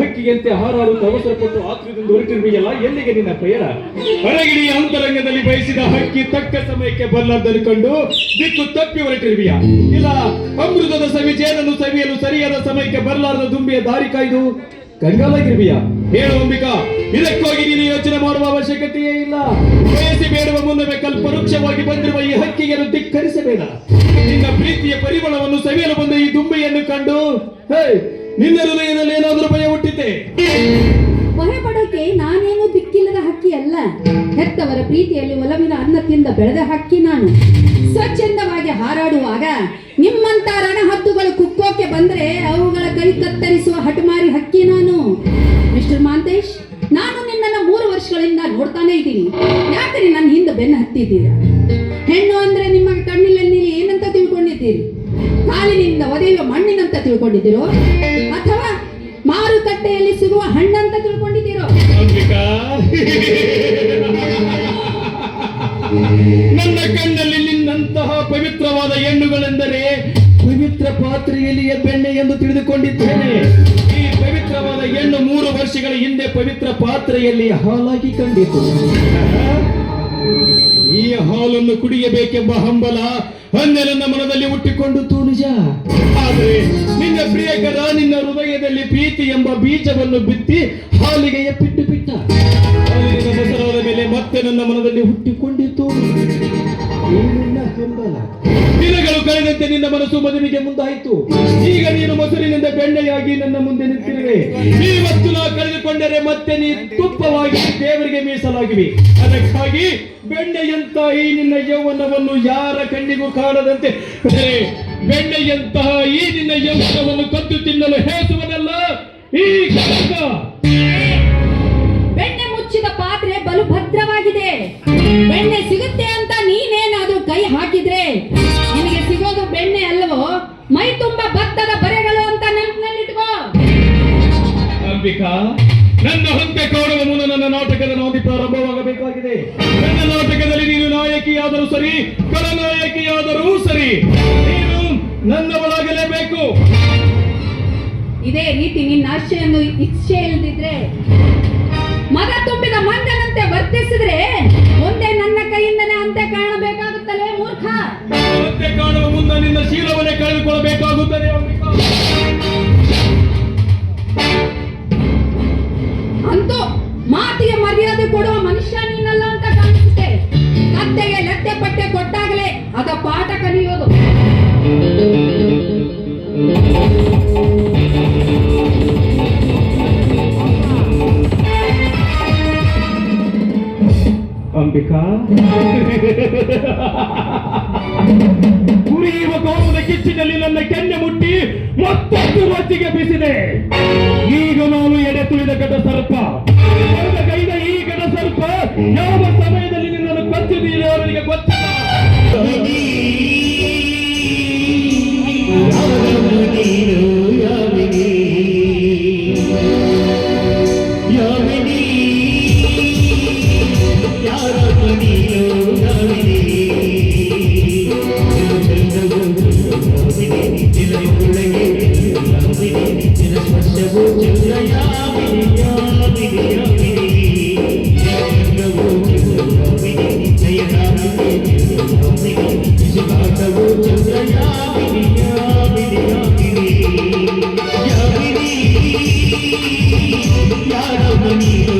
ಹಕ್ಕಿಯಂತೆ ಹಾರಾಡುತ್ತ ಅವಸರಪಟ್ಟು ಆತುರದಿಂದ ಹೊರಟಿರುವೆಯಲ್ಲ, ಎಲ್ಲಿಗೆ ನಿನ್ನ ಪಯಣ ಹೊರಗಿಡಿ ಅಂತರಂಗದಲ್ಲಿ ಬಯಸಿದ ಹಕ್ಕಿ ತಕ್ಕ ಸಮಯಕ್ಕೆ ಬಲ್ಲದ್ದನ್ನು ಕಂಡು ದಿಕ್ಕು ತಪ್ಪಿ ಹೊರಟಿರುವೆಯ? ಇಲ್ಲ, ಅಮೃತದ ಸವಿ ಜೇನನ್ನು ಸವಿಯಲು ಸರಿಯಾದ ಸಮಯಕ್ಕೆ ಬರಲಾರದ ದುಂಬಿಯ ದಾರಿ ಕಾಯ್ದು ಕಂಗಾಲಾಗಿರುವೆಯ? ಹೇಳು ಅಂಬಿಕಾ, ಇದಕ್ಕಾಗಿ ನೀನು ಯೋಚನೆ ಮಾಡುವ ಅವಶ್ಯಕತೆಯೇ ಇಲ್ಲ. ಬಯಸಿ ಬೇಡುವ ಮುನ್ನವೇ ಕಲ್ಪವೃಕ್ಷವಾಗಿ ಬಂದಿರುವ ಈ ಹಕ್ಕಿಯನ್ನು ಧಿಕ್ಕರಿಸಬೇಡ. ನಿನ್ನ ಪ್ರೀತಿಯ ಪರಿಮಳವನ್ನು ಸವಿಯಲು ಬಂದ ಈ ದುಂಬಿಯನ್ನು ಕಂಡು, ಹೇ ನಿನ್ನ ಹೃದಯದಲ್ಲಿ ಏನಾದರೂ ಭಯ ಹುಟ್ಟಿತೆ? ಭಯಪಡೋಕೆ ನಾನೇನು ದಿಕ್ಕಿಲ್ಲದ ಹಕ್ಕಿ ಅಲ್ಲ. ಹೆತ್ತವರ ಪ್ರೀತಿಯಲ್ಲಿ ಒಲವಿನ ಅನ್ನ ತಿಂದ ಬೆಳೆದ ಹಕ್ಕಿ ನಾನು. ಸ್ವಚ್ಛಂದವಾಗಿ ಹಾರಾಡುವಾಗ ನಿಮ್ಮಂತ ರಣಹದ್ದುಗಳು ಕುಕ್ಕೋಕೆ ಬಂದ್ರೆ ಅವುಗಳ ಕೈ ಕತ್ತರಿಸುವ ಹಠಮಾರಿ ಹಕ್ಕಿ ನಾನು. ಮಿಸ್ಟರ್ ಮಾಂತೇಶ್, ನಾನು ನಿನ್ನನ್ನು ಮೂರು ವರ್ಷಗಳಿಂದ ನೋಡ್ತಾನೆ ಇದ್ದೀನಿ. ಯಾಕೆ ನನ್ನ ಹಿಂದೆ ಬೆನ್ನು ಹತ್ತಿದ್ದೀರಾ? ಹೆಣ್ಣು ಅಂದ್ರೆ ನಿಮ್ಮ ಕಣ್ಣಿನಲ್ಲಿ ಏನಂತ ತಿಳ್ಕೊಂಡಿದ್ದೀರಿ? ಕಾಲಿನಿಂದ ಒದೆಯುವ ಮಣ್ಣಿನಂತ ತಿಳ್ಕೊಂಡಿದ್ದೀರೋ? ಮಾರುಕಟ್ಟೆಯಲ್ಲಿ ಸಿಗುವ ಹಣ್ಣಂತ ತಿಳ್ಕೊಂಡಿದ್ದೀರೋ? ನನ್ನ ಕಣ್ಣಲ್ಲಿ ನಿನ್ನಂತಹ ಪವಿತ್ರವಾದ ಹೆಣ್ಣುಗಳೆಂದರೆ ಪವಿತ್ರ ಪಾತ್ರೆಯಲ್ಲಿಯ ಬೆಣ್ಣೆ ಎಂದು ತಿಳಿದುಕೊಂಡಿದ್ದೇನೆ. ಈ ಪವಿತ್ರವಾದ ಹೆಣ್ಣು ಮೂರು ವರ್ಷಗಳ ಹಿಂದೆ ಪವಿತ್ರ ಪಾತ್ರೆಯಲ್ಲಿ ಹಾಲಾಗಿ ಕಂಡಿತು. ಈ ಹಾಲನ್ನು ಕುಡಿಯಬೇಕೆಂಬ ಹಂಬಲ ಹನ್ನೆರನ್ನ ಮನದಲ್ಲಿ ಹುಟ್ಟಿಕೊಂಡಿತು ನಿಜ. ಆದರೆ ಪ್ರಿಯಕರ, ನಿನ್ನ ಹೃದಯದಲ್ಲಿ ಪ್ರೀತಿ ಎಂಬ ಬೀಜವನ್ನು ಬಿತ್ತಿ ಹಾಲಿಗೆ ಎಪ್ಪಿಟ್ಟು ಬಿಟ್ಟ. ಹಾಲಿನ ಮೊಸರಾದ ಮೇಲೆ ಮತ್ತೆ ನನ್ನ ಮನದಲ್ಲಿ ಹುಟ್ಟಿಕೊಂಡಿತು. ದಿನಗಳು ಕಳೆದಂತೆ ನಿನ್ನ ಮನಸ್ಸು ಮದುವೆಗೆ ಮುಂದಾಯಿತು. ಈಗ ನೀನು ಮೊಸರಿನಿಂದ ಬೆಣ್ಣೆಯಾಗಿ ನನ್ನ ಮುಂದೆ ನಿಂತಿರುವೆ. ಕಳೆದುಕೊಂಡರೆ ಮತ್ತೆ ನೀ ತುಪ್ಪವಾಗಿ ದೇವರಿಗೆ ಮೀಸಲಾಗಿವೆ. ಅದಕ್ಕಾಗಿ ಬೆಣ್ಣೆಯಂತ ಈ ನಿನ್ನ ಯೌವನವನ್ನು ಯಾರ ಕಣ್ಣಿಗೂ ಕಾಣದಂತೆ ಬೆಣ್ಣೆಯಂತಹ ಈ ನಿನ್ನ ಯೌವನವನ್ನು ಕದ್ದು ತಿನ್ನಲು ಹೇಸುವುದಲ್ಲ ಈ. ಬೆಣ್ಣೆ ಮುಚ್ಚಿದ ಪಾತ್ರೆ ಬಲು ಭದ್ರವಾಗಿದೆ ಬೆಣ್ಣೆ ಸಿಗುತ್ತೆ ಅಂತ ನೀನೇನಾದ್ರೂ ಕೈ ಹಾಕಿದ್ರೆ ನಿನಗೆ ಸಿಗೋದು ಬೆಣ್ಣೆ ಅಲ್ಲವೋ ಮೈ ಸರಿ ಸರಿ ನೀನು ನನ್ನವಳಾಗಲೇಬೇಕು. ಇದೇ ರೀತಿ ನಿನ್ನ ಆಶೆಯನ್ನು ಇಚ್ಛೆ ಇಲ್ಲದಿದ್ರೆ ಮಗ ತುಂಬಿದ ಮಂಗನಂತೆ ವರ್ತಿಸಿದ್ರೆ ಕತ್ತೆಗೆ ಲತ್ತೆ ಪಟ್ಟೆ ಕೊಟ್ಟಾಗಲೇ ಅದ ಪಾಠ ಕಲಿಯೋದು. ಅಂಬಿಕಾ? ಯಾರ